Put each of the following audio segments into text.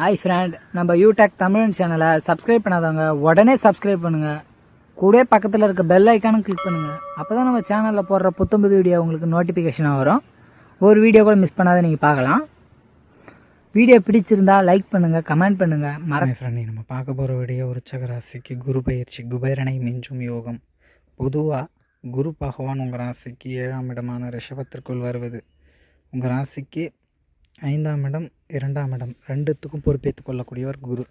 Hi friend நம்ம யூடெக் தமிழன் சேனலை சப்ஸ்கிரைப் பண்ணாதவங்க உடனே சப்ஸ்கிரைப் பண்ணுங்க. கூட பக்கத்தில் இருக்க பெல் ஐக்கானும் கிளிக் பண்ணுங்க. அப்பதான் நம்ம சேனலில் போடுற புத்தம்புது வீடியோ உங்களுக்கு நோட்டிஃபிகேஷனாக வரும். ஒரு வீடியோ கூட மிஸ் பண்ணாத நீங்கள் பார்க்கலாம். வீடியோ பிடிச்சிருந்தா லைக் பண்ணுங்க கமெண்ட் பண்ணுங்க. மற ஃப்ரெண்ட் நம்ம பார்க்க போகிற வீடியோ விருச்சக ராசிக்கு குரு பயிற்சி குபேரனை மிஞ்சும் யோகம். பொதுவாக குரு பகவான் உங்கள் ராசிக்கு ஏழாம் இடமான ரிஷபத்திற்குள் வருவது. உங்கள் ராசிக்கு ஐந்தாம் இடம் இரண்டாம் இடம் ரெண்டுத்துக்கும் பொறுப்பேற்றுக் கொள்ளக்கூடியவர் குரு.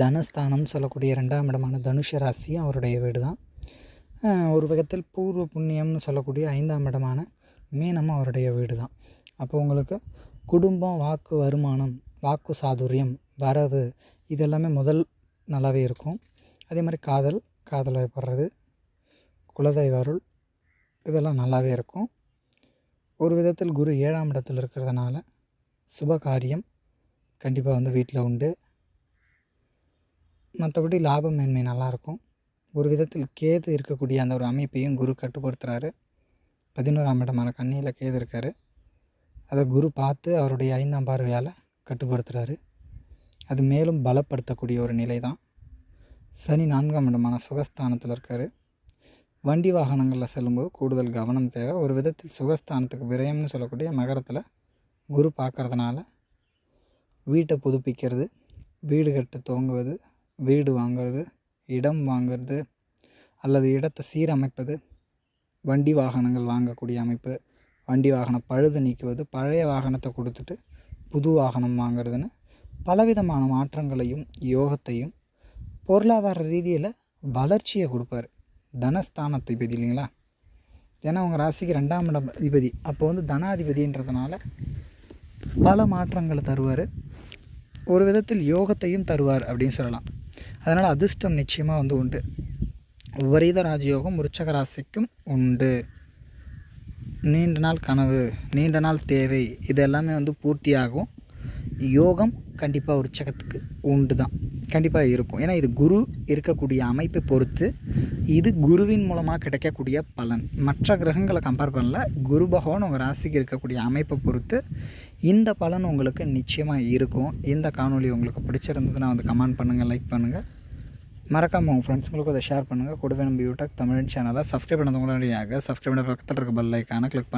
தனஸ்தானம்னு சொல்லக்கூடிய இரண்டாம் இடமான தனுஷ ராசி அவருடைய வீடு தான் ஒரு விதத்தில் பூர்வ புண்ணியம்னு சொல்லக்கூடிய ஐந்தாம் இடமான மீனம் அவருடைய வீடு தான் அப்போ உங்களுக்கு குடும்பம் வாக்கு வருமானம் வாக்கு சாதுரியம் வரவு இதெல்லாமே முதல் நல்லாவே இருக்கும். அதே மாதிரி காதல் காதல் வயப்படுறது குலதெய்வ அருள் இதெல்லாம் நல்லாவே இருக்கும். ஒரு விதத்தில் குரு ஏழாம் இடத்தில் இருக்கிறதுனால சுப காரியம் கண்டிப்பாக வந்து வீட்டில் உண்டு. மற்றபடி லாபமேன்மை நல்லாயிருக்கும் ஒரு விதத்தில் கேது இருக்கக்கூடிய அந்த ஒரு அமைப்பையும் குரு கட்டுப்படுத்துகிறாரு பதினோராம் இடமான கண்ணியில் கேது இருக்கார். அதை குரு பார்த்து அவருடைய ஐந்தாம் பார்வையால் கட்டுப்படுத்துகிறாரு அது மேலும் பலப்படுத்தக்கூடிய ஒரு நிலை தான் சனி நான்காம் இடமான சுகஸ்தானத்தில் இருக்கார். வண்டி வாகனங்களில் செல்லும்போது கூடுதல் கவனம் தேவை. ஒரு விதத்தில் சுகஸ்தானத்துக்கு விரயம்னு சொல்லக்கூடிய மகரத்தில் குரு பார்க்கறதுனால வீட்டை புதுப்பிக்கிறது வீடு கட்ட துவங்குவது வீடு வாங்குறது இடம் வாங்குறது அல்லது இடத்தை சீரமைப்பது வண்டி வாகனங்கள் வாங்கக்கூடிய அமைப்பு வண்டி வாகனம் பழுது நீக்குவது பழைய வாகனத்தை கொடுத்துட்டு புது வாகனம் வாங்குறதுன்னு பலவிதமான மாற்றங்களையும் யோகத்தையும் பொருளாதார ரீதியில் வளர்ச்சியை கொடுப்பார். தனஸ்தானத்தை பதி இல்லைங்களா? ஏன்னா அவங்க ராசிக்கு ரெண்டாம் இடம் அதிபதி. அப்போ வந்து தனாதிபதின்றதுனால பல மாற்றங்களை தருவார். ஒரு விதத்தில் யோகத்தையும் தருவார் அப்படின்னு சொல்லலாம். அதனால் அதிர்ஷ்டம் நிச்சயமாக வந்து உண்டு. விபரீத ராஜயோகம் உற்சக ராசிக்கும் உண்டு. நீண்ட நாள் கனவு நீண்ட நாள் தேவை இது எல்லாமே வந்து பூர்த்தியாகும். யோகம் கண்டிப்பாக உற்சகத்துக்கு உண்டு தான் கண்டிப்பாக இருக்கும். ஏன்னா இது குரு இருக்கக்கூடிய அமைப்பை பொறுத்து இது குருவின் மூலமாக கிடைக்கக்கூடிய பலன். மற்ற கிரகங்களை கம்பேர் பண்ணல. குரு பகவான் உங்கள் ராசிக்கு இருக்கக்கூடிய அமைப்பை பொறுத்து இந்த பலன் உங்களுக்கு நிச்சயமாக இருக்கும். இந்த காணொலி உங்களுக்கு பிடிச்சிருந்ததுன்னா வந்து கமெண்ட் பண்ணுங்கள் லைக் பண்ணுங்கள் மறக்காமல் உங்கள் ஃப்ரெண்ட்ஸுங்களுக்கும் அதை ஷேர் பண்ணுங்கள் கூடவே நம்ம யூடியூப் தமிழ் சேனலை சப்ஸ்கிரைப் பண்ணதுங்களுடைய சப்ஸ்கிரைப் பண்ண பக்கத்தில் இருக்க பெல் ஐக்கானை கிளிக் பண்ணுங்கள்